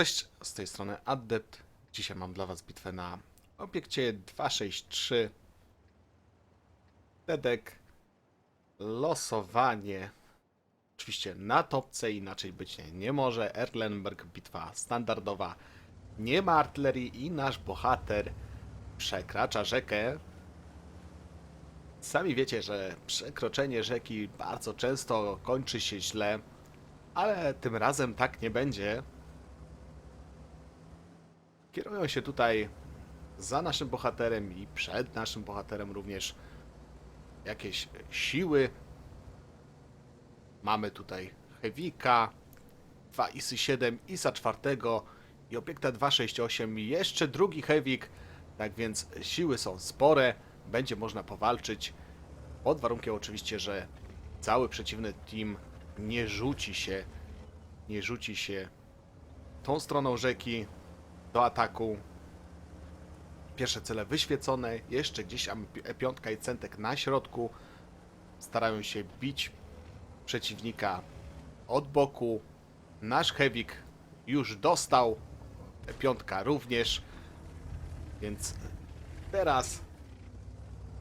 Cześć, z tej strony Adept. Dzisiaj mam dla Was bitwę na obiekcie 263. Dedek. Losowanie. Oczywiście na topce, inaczej być nie, nie może. Erlenberg, bitwa standardowa. Nie ma artylerii i nasz bohater przekracza rzekę. Sami wiecie, że przekroczenie rzeki bardzo często kończy się źle, ale tym razem tak nie będzie. Kierują się tutaj za naszym bohaterem i przed naszym bohaterem również jakieś siły. Mamy tutaj Hewika, 2 ISy 7, ISa 4 i obiekta 268 i jeszcze drugi Hewik. Tak więc siły są spore, będzie można powalczyć. Pod warunkiem oczywiście, że cały przeciwny team nie rzuci się, nie rzuci się tą stroną rzeki do ataku. Pierwsze cele wyświecone, jeszcze gdzieś tam piątka i centek na środku. Starają się bić przeciwnika od boku. Nasz Hewik już dostał, piątka również. Więc teraz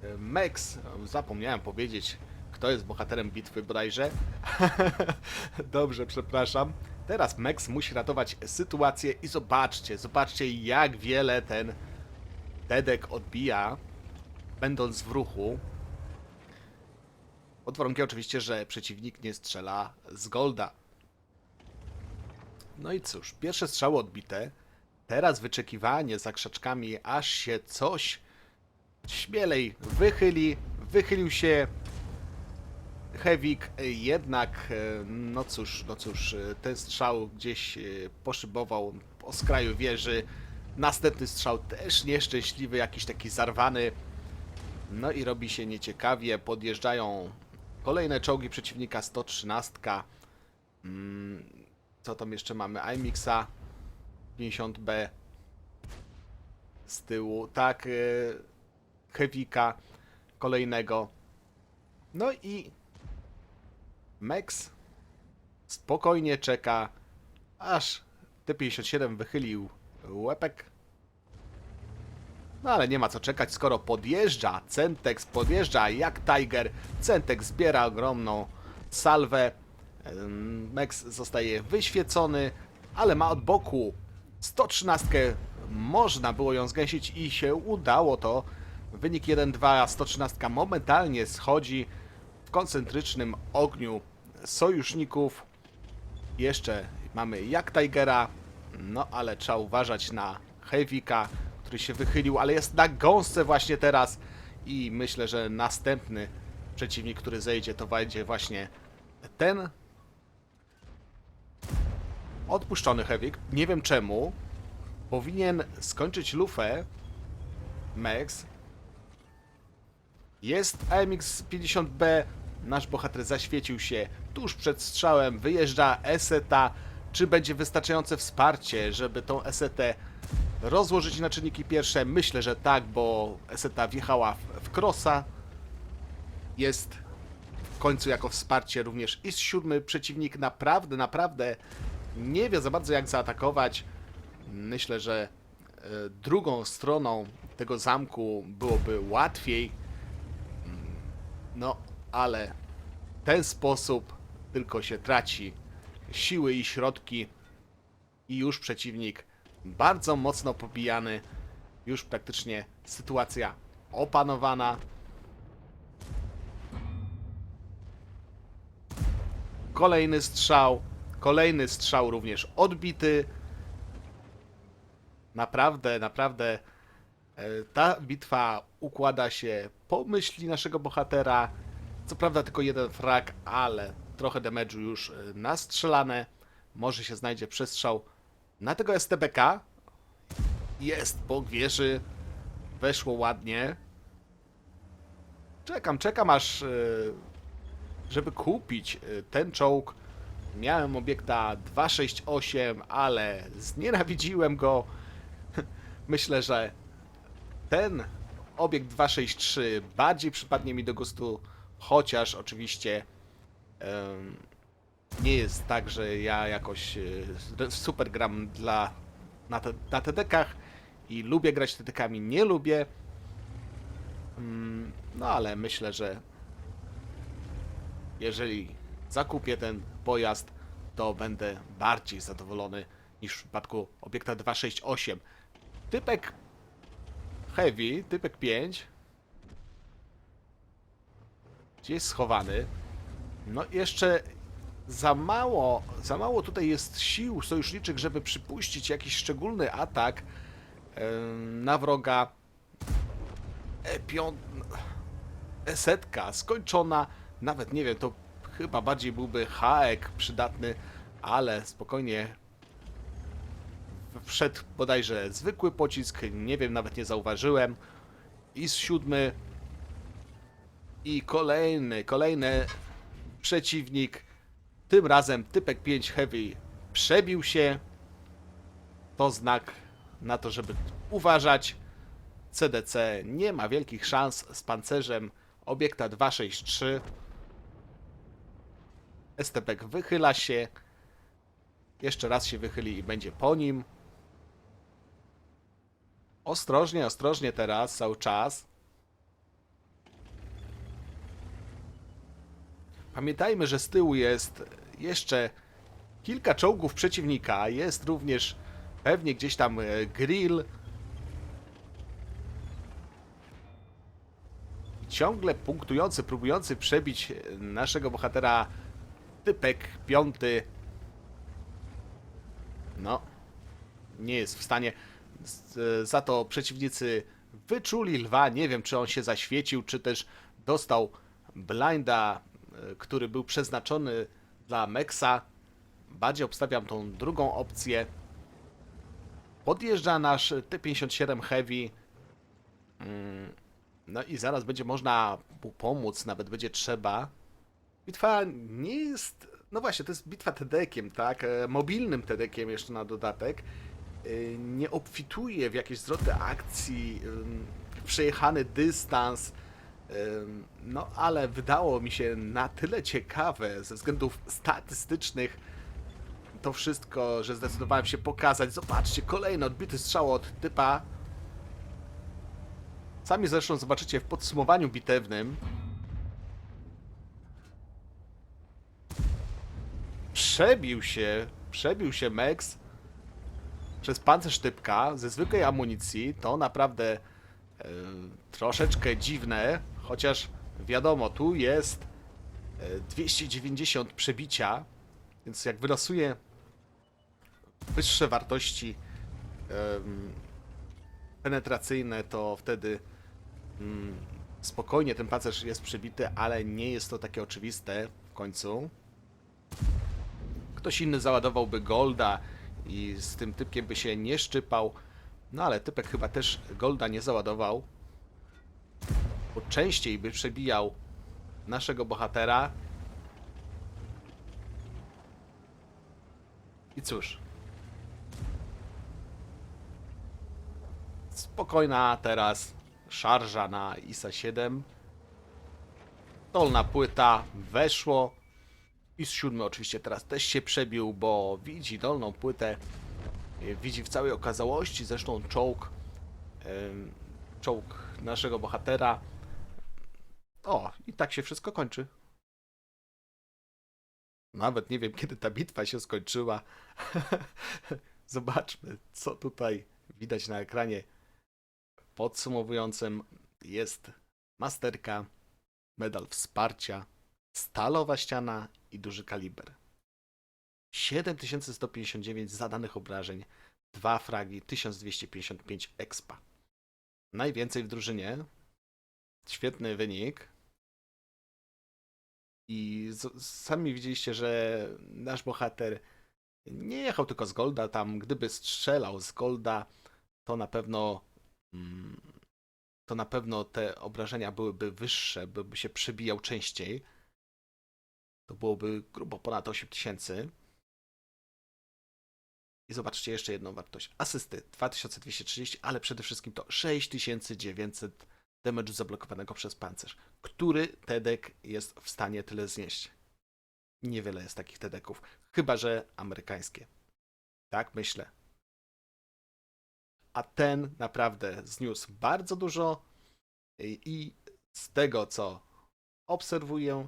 e, Mex, zapomniałem powiedzieć, kto jest bohaterem bitwy bodajże. Dobrze, przepraszam. Teraz Mex musi ratować sytuację i zobaczcie, zobaczcie jak wiele ten Dedek odbija, będąc w ruchu. Pod warunkiem oczywiście, że przeciwnik nie strzela z golda. No i cóż, pierwsze strzały odbite. Teraz wyczekiwanie za krzaczkami, aż się coś śmielej wychyli. Wychylił się Hewik, jednak, e, no cóż, no cóż, e, ten strzał gdzieś e, poszybował po skraju wieży. Następny strzał też nieszczęśliwy, jakiś taki zarwany. No i robi się nieciekawie. Podjeżdżają kolejne czołgi przeciwnika 113. Mm, co tam jeszcze mamy? iMixa 50B z tyłu. Tak, e, Hewika kolejnego. No i Mex spokojnie czeka, aż T-57 wychylił łepek. No ale nie ma co czekać, skoro podjeżdża Centex, podjeżdża jak Tiger. Centex zbiera ogromną salwę. Mex zostaje wyświecony, ale ma od boku 113. Można było ją zgęsić i się udało to. Wynik 1-2, 113 momentalnie schodzi w koncentrycznym ogniu sojuszników. Jeszcze mamy jak Tigera, no ale trzeba uważać na Hewika, który się wychylił, ale jest na gąsce właśnie teraz i myślę, że następny przeciwnik, który zejdzie, to będzie właśnie ten odpuszczony Hewik. Nie wiem czemu. Powinien skończyć lufę Max. Jest AMX 50B. Nasz bohater zaświecił się tuż przed strzałem. Wyjeżdża Eseta. Czy będzie wystarczające wsparcie, żeby tą Esetę rozłożyć na czynniki pierwsze? Myślę, że tak, bo Eseta wjechała w, crossa. Jest w końcu jako wsparcie również i siódmy przeciwnik naprawdę, naprawdę nie wie za bardzo jak zaatakować. Myślę, że e, drugą stroną tego zamku byłoby łatwiej. Mm, No, ale w ten sposób tylko się traci siły i środki i już przeciwnik bardzo mocno pobijany. Już praktycznie sytuacja opanowana. Kolejny strzał, kolejny strzał również odbity. Naprawdę, naprawdę e, ta bitwa układa się po myśli naszego bohatera. Co prawda tylko jeden frag, ale trochę damage'u już e, nastrzelane. Może się znajdzie przestrzał na tego STBK. Jest bok wieży. Weszło ładnie. Czekam, czekam aż, e, żeby kupić e, ten czołg. Miałem obiekta 268, ale znienawidziłem go. Myślę, że ten obiekt 263 bardziej przypadnie mi do gustu, chociaż oczywiście nie jest tak, że ja jakoś e, super gram dla, na, te, na TDK-ach i lubię grać TDK-ami, nie lubię. Mm, No ale myślę, że jeżeli zakupię ten pojazd, to będę bardziej zadowolony niż w przypadku obiekta 268. Typek Heavy, typek 5 gdzie jest schowany. No jeszcze za mało, za mało tutaj jest sił sojuszniczych, żeby przypuścić jakiś szczególny atak na wroga. E5, E-setka skończona, nawet nie wiem, to chyba bardziej byłby haek przydatny, ale spokojnie wszedł bodajże zwykły pocisk, nie wiem, nawet nie zauważyłem. I z siódmy i kolejny, kolejny przeciwnik. Tym razem typek 5 Heavy przebił się. To znak na to, żeby uważać. CDC nie ma wielkich szans z pancerzem obiekta 263. STP wychyla się. Jeszcze raz się wychyli i będzie po nim. Ostrożnie, ostrożnie teraz, cały czas. Pamiętajmy, że z tyłu jest jeszcze kilka czołgów przeciwnika. Jest również pewnie gdzieś tam e, grill. Ciągle punktujący, próbujący przebić e, naszego bohatera typek piąty. No, nie jest w stanie. E, Za to przeciwnicy wyczuli lwa. Nie wiem, czy on się zaświecił, czy też dostał blinda, który był przeznaczony dla Mexa. Bardziej obstawiam tą drugą opcję. Podjeżdża nasz T-57 Heavy. Mm, No i zaraz będzie można mu pomóc, nawet będzie trzeba. Bitwa nie jest. No właśnie, to jest bitwa TD-kiem, tak? E, Mobilnym TD-kiem jeszcze na dodatek. E, Nie obfituje w jakieś zwroty akcji, przejechany dystans. No ale wydało mi się na tyle ciekawe ze względów statystycznych to wszystko, że zdecydowałem się pokazać. Zobaczcie, kolejny odbity strzał od typa. Sami zresztą zobaczycie w podsumowaniu bitewnym. Przebił się, przebił się Mex przez pancerz typka ze zwykłej amunicji. To naprawdę troszeczkę dziwne, chociaż wiadomo, tu jest e, 290 przebicia, więc jak wylosuje wyższe wartości penetracyjne, to wtedy mm, spokojnie ten pancerz jest przebity, ale nie jest to takie oczywiste w końcu. Ktoś inny załadowałby Golda i z tym typkiem by się nie szczypał. No ale typek chyba też Golda nie załadował. Bo częściej by przebijał naszego bohatera. I cóż. Spokojna teraz szarża na ISA 7. Dolna płyta weszło. I z siódmy oczywiście teraz też się przebił, bo widzi dolną płytę. y, Widzi w całej okazałości, zresztą czołg. Czołg naszego bohatera. O, i tak się wszystko kończy. Nawet nie wiem, kiedy ta bitwa się skończyła. Zobaczmy, co tutaj widać na ekranie podsumowującym. Jest masterka, medal wsparcia, stalowa ściana i duży kaliber. 7159 zadanych obrażeń, 2 fragi, 1255 expa. Najwięcej w drużynie. Świetny wynik. I z, sami widzieliście, że nasz bohater nie jechał tylko z Golda. Tam, gdyby strzelał z Golda, to na pewno mm, to na pewno te obrażenia byłyby wyższe, byłby się przebijał częściej. To byłoby grubo ponad 8000. I zobaczcie jeszcze jedną wartość. Asysty 2230, ale przede wszystkim to 6900 damage'u zablokowanego przez pancerz. Który Tedek jest w stanie tyle znieść? niewiele jest takich TD-ków. Chyba, że amerykańskie. Tak myślę. A ten naprawdę zniósł bardzo dużo i z tego, co obserwuję,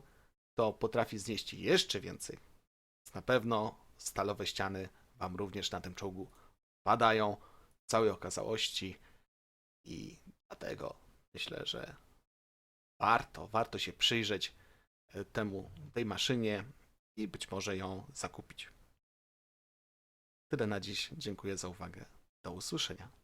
to potrafi znieść jeszcze więcej. Więc na pewno stalowe ściany Wam również na tym czołgu padają w całej okazałości i dlatego myślę, że warto, warto się przyjrzeć e, temu, tej maszynie i być może ją zakupić. Tyle na dziś. Dziękuję za uwagę. Do usłyszenia.